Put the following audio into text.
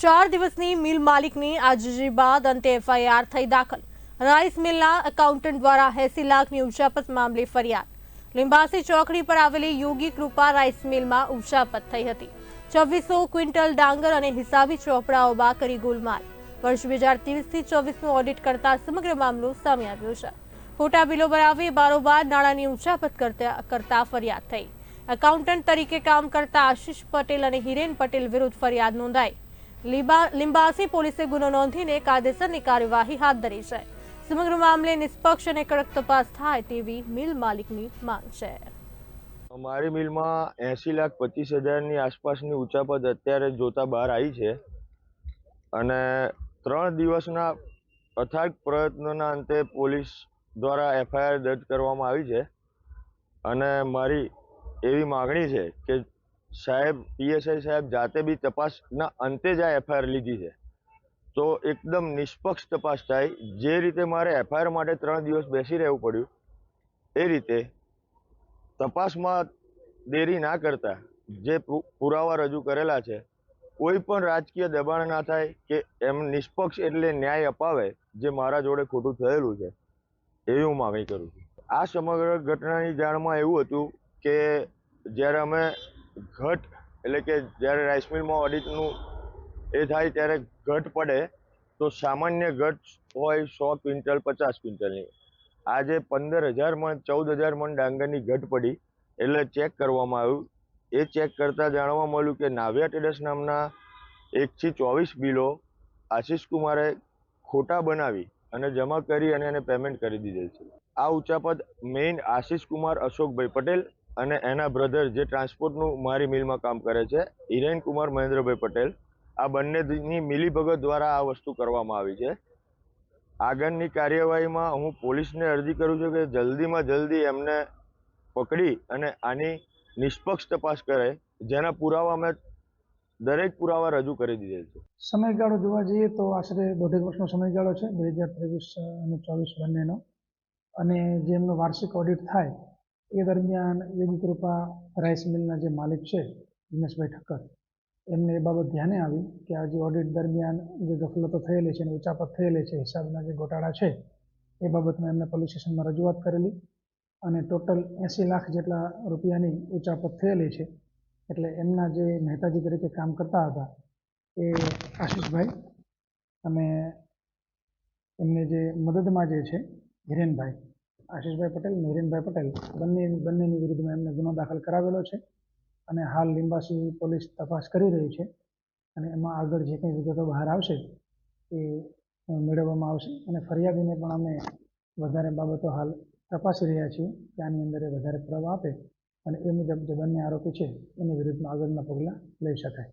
ચાર દિવસની મિલ માલિકની આજીજી બાદ અંતે એફઆઈઆર થઈ દાખલ. રાઈસ મિલના એકાઉન્ટન્ટ દ્વારા એસી લાખની ઉચાપત મામલે ફરિયાદ. લિંબાસી ચોકડી પર આવેલી યોગી કૃપા રાઈસ મિલમાં ઉચાપત થઈ હતી. છવ્વીસો ક્વિન્ટલ ડાંગર અને હિસાબી ચોપડાઓમાં કરી ગોલમાલ. વર્ષ બે હજાર ત્રેવીસથી ચોવીસનું ઓડિટ કરતા સમગ્ર મામલો સામે આવ્યો છે. ખોટા બિલો બનાવી બારોબાર નાણાંની ઉચાપત કરતા કરતા ફરિયાદ થઈ. એકાઉન્ટન્ટ તરીકે કામ કરતા આશિષ પટેલ અને હિરેન પટેલ વિરુદ્ધ ફરિયાદ નોંધાઈ. લિંબાસી પોલીસે ગુનો નોંધીને કાયદેસરની કાર્યવાહી હાથ ધરી છે. સમગ્ર મામલે નિષ્પક્ષ અને કડક તપાસ થાય તેવી મિલ માલિકની માંગ છે. અમારી મિલમાં એંસી લાખ પચીસ હજારની આસપાસની ઉચાપત અત્યારે જોતા બહાર આવી છે. અને ત્રણ દિવસના અથાગ પ્રયત્નોના અંતે પોલીસ દ્વારા એફઆઈઆર દર્જ કરવામાં આવી છે. અને મારી એવી માગણી છે કે સાહેબ, પીએસઆઈ સાહેબ જાતે બી તપાસના અંતે જ આ એફઆઈઆર લીધી છે. તો એકદમ નિષ્પક્ષ તપાસ થાય. જે રીતે મારે એફઆઈઆર માટે ત્રણ દિવસ બેસી રહેવું પડ્યું, એ રીતે તપાસમાં દેરી ના કરતા જે પુરાવા રજૂ કરેલા છે, કોઈ પણ રાજકીય દબાણ ના થાય કે એમ નિષ્પક્ષ એટલે ન્યાય અપાવે, જે મારા જોડે ખોટું થયેલું છે, એવી હું માગણી કરું છું. આ સમગ્ર ઘટનાની જાણમાં એવું હતું કે જ્યારે અમે ઘટ, એટલે કે જ્યારે રાઈસ મિલમાં ઓડિટનું એ થાય ત્યારે ઘટ પડે, તો સામાન્ય ઘટ હોય સો ક્વિન્ટલ, પચાસ ક્વિન્ટલની. આજે પંદર હજાર મણ, ચૌદ હજાર મણ ડાંગરની ઘટ પડી, એટલે ચેક કરવામાં આવ્યું. એ ચેક કરતાં જાણવા મળ્યું કે નાવ્યા ટેડસ નામના એકથી ચોવીસ બિલો આશિષ કુમારે ખોટા બનાવી અને જમા કરી અને એને પેમેન્ટ કરી દીધેલ છે. આ ઉચાપત મેઇન આશિષ કુમાર અશોકભાઈ પટેલ અને એના બ્રધર જે ટ્રાન્સપોર્ટનું મારી મિલમાં કામ કરે છે, હિરેન કુમાર મહેન્દ્રભાઈ પટેલ, આ બંનેની મિલીભગત દ્વારા આ વસ્તુ કરવામાં આવી છે. આગળની કાર્યવાહીમાં હું પોલીસને અરજી કરું છું કે જલ્દીમાં જલ્દી એમને પકડી અને આની નિષ્પક્ષ તપાસ કરે, જેના પુરાવા અમે દરેક પુરાવા રજૂ કરી દીધેલ છે. સમયગાળો જોવા જઈએ તો આશરે દોઢેક વર્ષનો સમયગાળો છે, બે હજાર ત્રેવીસ અને ચોવીસ બંનેનો. અને જે એમનો વાર્ષિક ઓડિટ થાય એ દરમિયાન યોગી કૃપા રાઈસ મિલના જે માલિક છે, દિનેશભાઈ ઠક્કર, એમને એ બાબત ધ્યાને આવી કે આ જે ઓડિટ દરમિયાન જે ગફલતો થયેલી છે અને ઉચાપત થયેલી છે, હિસાબના જે ગોટાળા છે, એ બાબતમાં એમને પોલીસ સ્ટેશનમાં રજૂઆત કરેલી અને ટોટલ એંસી લાખ જેટલા રૂપિયાની ઉચાપત થયેલી છે. એટલે એમના જે મહેતાજી તરીકે કામ કરતા હતા એ આશીષભાઈ અને એમને જે મદદમાં જે છે, હિરેનભાઈ આશીષભાઈ પટેલ હિરેનભાઈ પટેલ બંને, બંનેની વિરુદ્ધમાં એમને ગુનો દાખલ કરાવેલો છે અને હાલ લીંબાસી પોલીસ તપાસ કરી રહી છે અને એમાં આગળ જે કંઈ વિગતો બહાર આવશે એ મેળવવામાં આવશે અને ફરિયાદીને પણ અમે વધારે બાબતો હાલ તપાસી રહ્યા છીએ કે આની અંદર એ વધારે પુરાવા આપે અને એ મુજબ જે બંને આરોપી છે એની વિરુદ્ધમાં આગળના પગલાં લઈ શકાય.